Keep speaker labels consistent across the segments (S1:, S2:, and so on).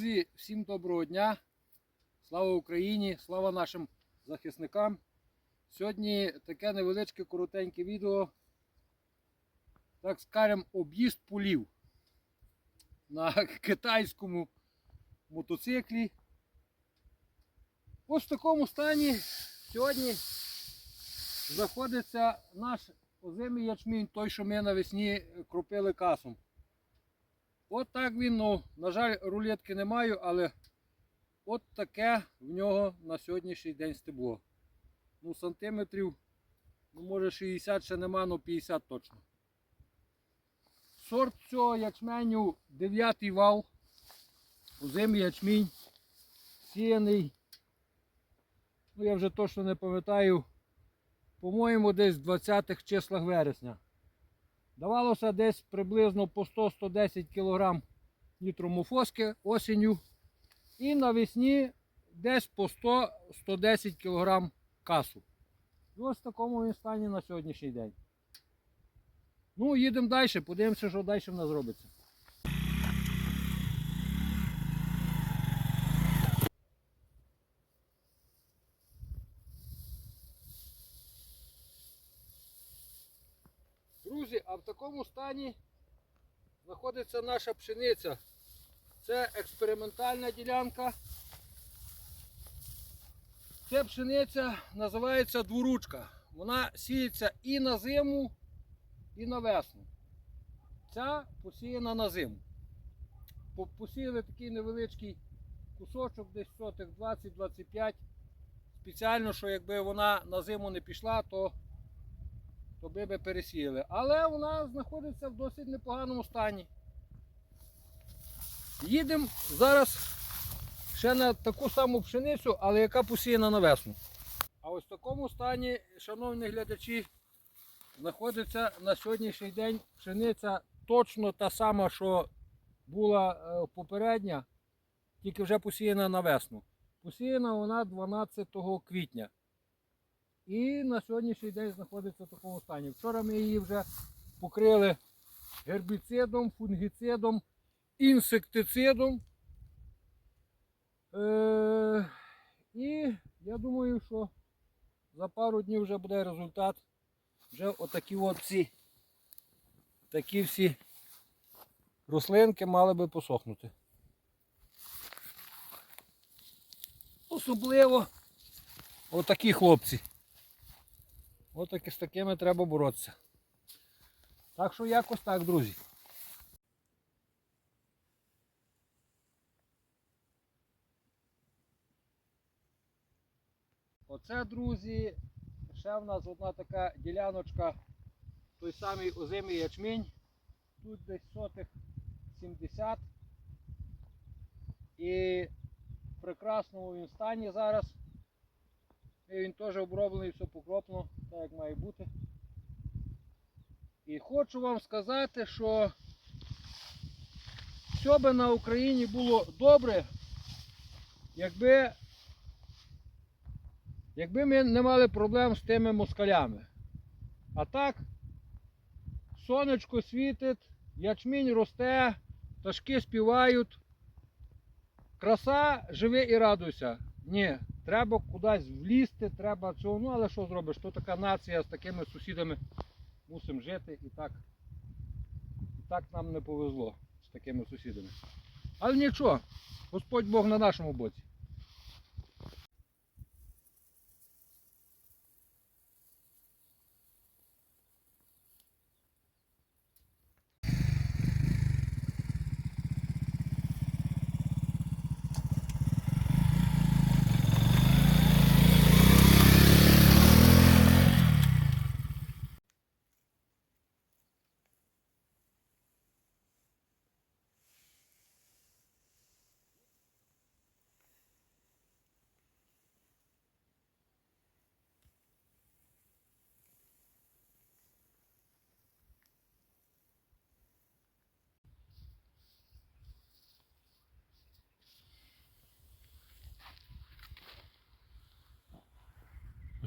S1: Друзі, всім доброго дня. Слава Україні, слава нашим захисникам. Сьогодні таке невеличке коротеньке відео. Так скажемо, об'їзд полів на китайському мотоциклі. Ось в такому стані сьогодні знаходиться наш озимий ячмінь, той, що ми навесні кропили касом. От так він, ну, на жаль, рулетки не маю, але от таке в нього на сьогоднішній день стебло. Ну, сантиметрів, ну, може 60 ще нема, ну 50 точно. Сорт цього ячменю 9 вал. Озимий ячмінь. Сіяний. Ну, я вже точно не пам'ятаю. По-моєму, десь в 20-х числах вересня. Давалося десь приблизно по 100-110 кг нітромофоски осінню. І навесні десь по 100-110 кг касу. І ось в такому він стані на сьогоднішній день. Ну, їдемо далі, подивимося, що далі в нас робиться. Друзі, а в такому стані знаходиться наша пшениця. Це експериментальна ділянка. Ця пшениця називається дворучка. Вона сіється і на зиму, і на весну. Ця посіяна на зиму. Посіяли такий невеличкий кусочок, десь сотих 20-25. Спеціально, що якби вона на зиму не пішла, то то би би пересіяли. Але вона знаходиться в досить непоганому стані. Їдемо зараз ще на таку саму пшеницю, але яка посіяна на весну. А ось в такому стані, шановні глядачі, знаходиться на сьогоднішній день пшениця точно та сама, що була е, попередня, тільки вже посіяна на весну. Посіяна вона 12 квітня. І на сьогоднішній день знаходиться в такому стані. Вчора ми її вже покрили гербіцидом, фунгіцидом, інсектицидом. Е- і я думаю, що за пару днів вже буде результат. Вже отакі от всі, такі всі рослинки мали би посохнути. Особливо отакі хлопці. Отаки з такими треба боротися. Так що якось так, друзі. Оце, друзі, ще в нас одна така діляночка, той самий озимий ячмінь. Тут десь сотих 70. І в прекрасному він стані зараз. І він теж оброблений, все покроплено, так як має бути. І хочу вам сказати, що все би на Україні було добре, якби, якби ми не мали проблем з тими москалями. А так, сонечко світить, ячмінь росте, пташки співають. Краса, живи і радуйся. Ні, треба кудись влізти, треба цього. Ну але що зробиш? То така нація з такими сусідами мусимо жити і так. І так нам не повезло з такими сусідами. Але нічого, Господь Бог на нашому боці.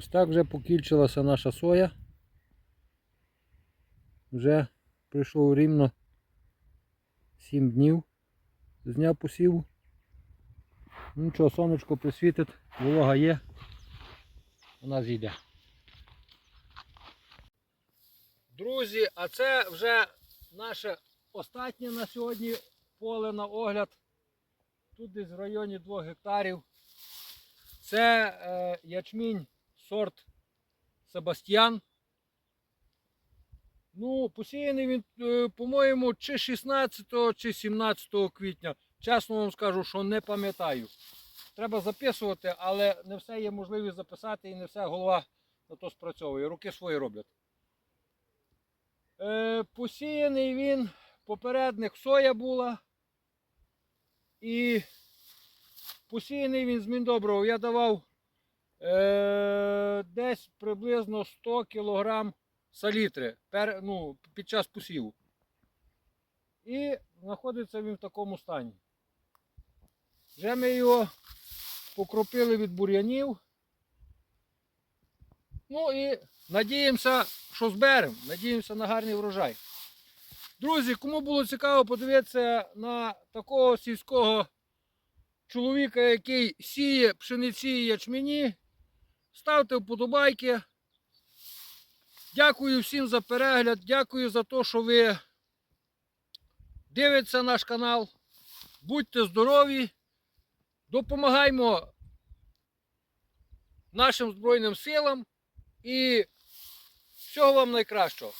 S1: Ось так вже покільчилася наша соя. Вже пройшло рівно 7 днів з дня посіву. Ну нічого, сонечко присвітить, волога є. Вона зійде. Друзі, а це вже наше останнє на сьогодні поле на огляд. Тут десь в районі 2 гектарів. Це е, ячмінь сорт Себастьян. Ну, посіяний він, е, по-моєму, чи 16 чи 17 квітня. Чесно вам скажу, що не пам'ятаю. Треба записувати, але не все є можливість записати і не все голова на то спрацьовує. Руки свої роблять. Е, посіяний він, попередник соя була. І посіяний він з Міндоброго. Я давав е, десь приблизно 100 кг салітри пер, ну, під час посіву. І знаходиться він в такому стані. Вже ми його покропили від бур'янів. Ну і надіємося, що зберемо. Надіємося на гарний врожай. Друзі, кому було цікаво подивитися на такого сільського чоловіка, який сіє пшениці і ячмені, ставте вподобайки. Дякую всім за перегляд. Дякую за те, що ви дивитеся наш канал. Будьте здорові. Допомагаймо нашим Збройним силам і всього вам найкращого.